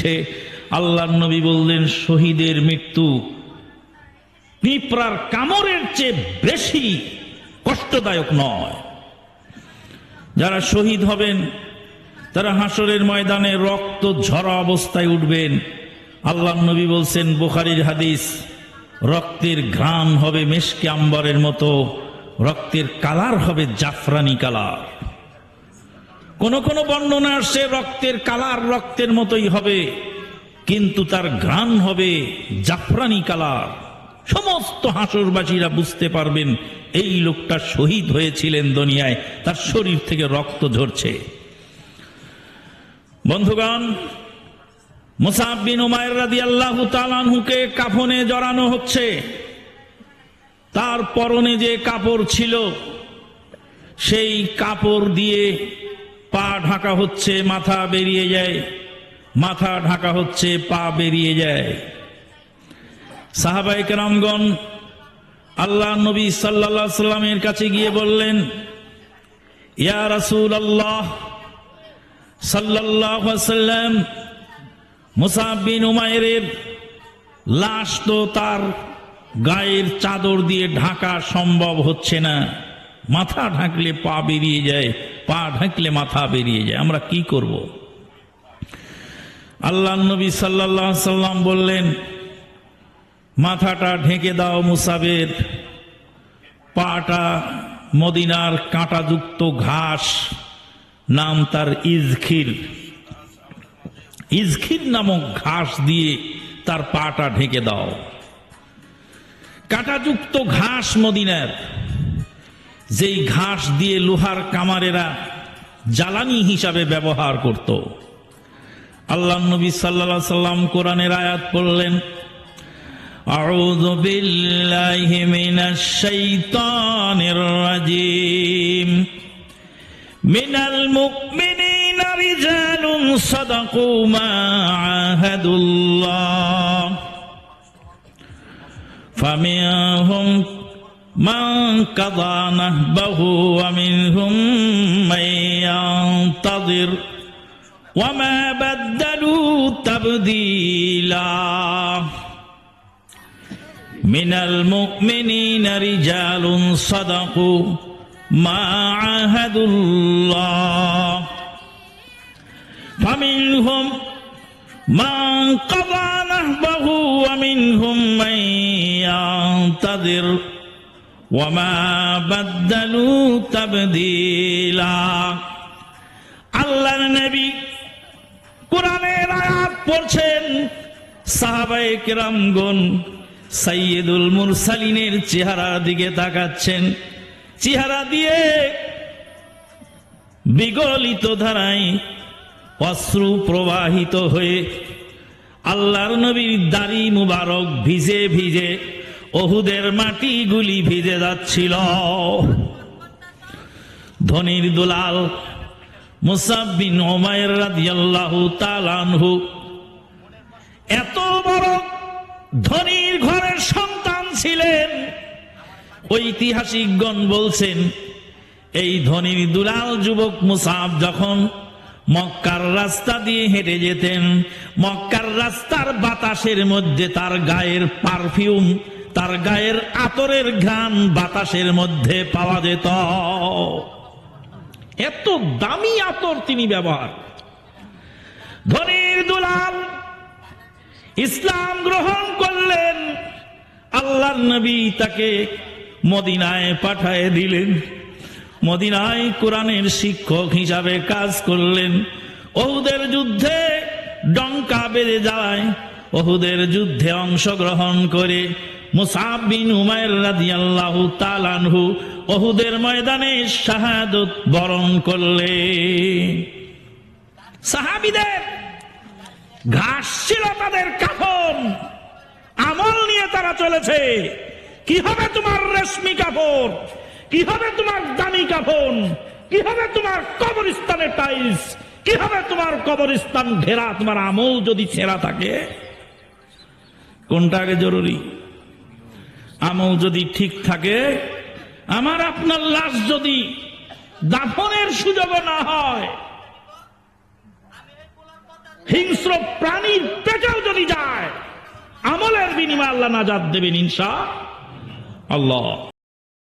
দিচ্ছে আল্লাহ নবী বললেন, শহীদের মৃত্যু পিঁপড়ার কামড়ের চেয়ে বেশি কষ্টদায়ক নয়। যারা শহীদ হবেন, তারা হাসরের ময়দানে রক্ত ঝরা অবস্থায় উঠবেন। আল্লাহ নবী বলছেন, বুখারির হাদিস, রক্তের ঘ্রাণ হবে মেশকে আম্বরের মতো, রক্তের কালার হবে জাফরানি কালার। কোন কোন বর্ণনা আসছে রক্তের কালার রক্তের মতোই হবে, কিন্তু তার ঘ্রাণ হবে জাফরানি কালার। সমস্ত হাসরবাসীরা বুঝতে পারবেন, এই লোকটা শহীদ হয়েছিলেন দুনিয়ায়, তার শরীর থেকে রক্ত ঝরছে। বন্ধুগণ মুসাববিন উমায়ের রাদি আল্লাহ তালানহুকে কাফনে জড়ানো হচ্ছে। তার পরনে যে কাপড় ছিল, সেই কাপড় দিয়ে পা ঢাকা হচ্ছে, মাথা বেরিয়ে যায়। মাথা ঢাকা হচ্ছে, পা বেরিয়ে যায়। সাহাবাই কেরামগণ আল্লাহ নবী সাল্লা সাল্লামের কাছে গিয়ে বললেন, ইয়া রাসূল আল্লাহ সাল্লাহ মুসাবিন উমায়ের লাশ তো তার গায়ের চাদর দিয়ে ঢাকা সম্ভব হচ্ছে না। মাথা ঢাকলে পা বেরিয়ে যায়, পা ঢাকলে মাথা বেরিয়ে যায়। আমরা কি করব? আল্লাহ নবী সাল্লাহ সাল্লাম বললেন, মাথাটা ঢেকে দাও মুসাবের, পাটা মদিনার কাঁটাযুক্ত ঘাস, নাম তার ইজখির ইজখির নামক ঘাস দিয়ে তার পাটা ঢেকে দাও। কাঁটাযুক্ত ঘাস মদিনার। যেই ঘাস দিয়ে লোহার কামারেরা জ্বালানি হিসাবে ব্যবহার করত আল্লাহ নবী সাল্লা সাল্লাম কোরআনের আয়াত পড়লেন أعوذ بالله من الشيطان الرجيم من المؤمنين رجال صدقوا ما عاهدوا الله فمنهم من قضى نهبه ومنهم من ينتظر وما بدلوا تبديلا من المؤمنين رجال صدقوا ما عاهدوا الله فمنهم من قضى نهبه ومنهم من ينتظر ওয়ামা বাদ্দালু তাবদিলা আল্লাহর নবী কোরআনের আয়াত পড়ছেন সাহাবায়ে কেরামগণ সাইয়েদুল মুরসালিনের চেহারার দিকে তাকাচ্ছেন। চেহারা দিয়ে বিগলিত ধারায় অশ্রু প্রবাহিত হয়ে আল্লাহর নবীর দাড়ি মুবারক ভিজে ভিজে অহুদের মাটিগুলি ভিজে যাচ্ছিল। ধনির দুলাল মুসাব্বিন ওমায়ের রাদিয়াল্লাহু তালানহু এত বড় ধনির ঘরের সন্তান ছিলেন। ঐতিহাসিকগণ বলছেন, এই ধনির দুলাল যুবক মুসাব যখন মক্কার রাস্তা দিয়ে হেঁটে যেতেন, মক্কার রাস্তার বাতাসের মধ্যে তার গায়ের পারফিউম তার গায়ের আতরের ঘ্রাণ বাতাসের মধ্যে পাওয়া যেত। এত দামি আতর তিনি ব্যবহার। ধনির দুলাল ইসলাম গ্রহণ করলেন। আল্লাহ নবী তাকে মদিনায় পাঠায় দিলেন। মদিনায় কোরআনের শিক্ষক হিসাবে কাজ করলেন। ওহুদের যুদ্ধে ডঙ্কা বেড়ে যায়। ওহুদের যুদ্ধে অংশগ্রহণ করে মুসাবিন উমায়ের রাদিয়াল্লাহু তালানহু ওহুদের ময়দানে শাহাদত বরণ করলে। সাহাবিদের ঘাস ছিল তাদের কাফন, আমল নিয়ে তারা চলেছে। কি হবে তোমার রেশমি কাপড়? কি হবে তোমার দামি কাফন কি হবে তোমার কবরস্থানের টাইলস? কি হবে তোমার কবরস্থান ঘেরা? তোমার আমল যদি ছেঁড়া থাকে, কোনটা আগে জরুরি? আমল যদি ঠিক থাকে, আমার আপনার লাশ যদি দাফনের সুযোগ না হয়, হিংস্র প্রাণীর পেটেও যদি যায়, আমলের বিনিময় আল্লাহ নাজাদ দেবেন ইনসা আল্লাহ।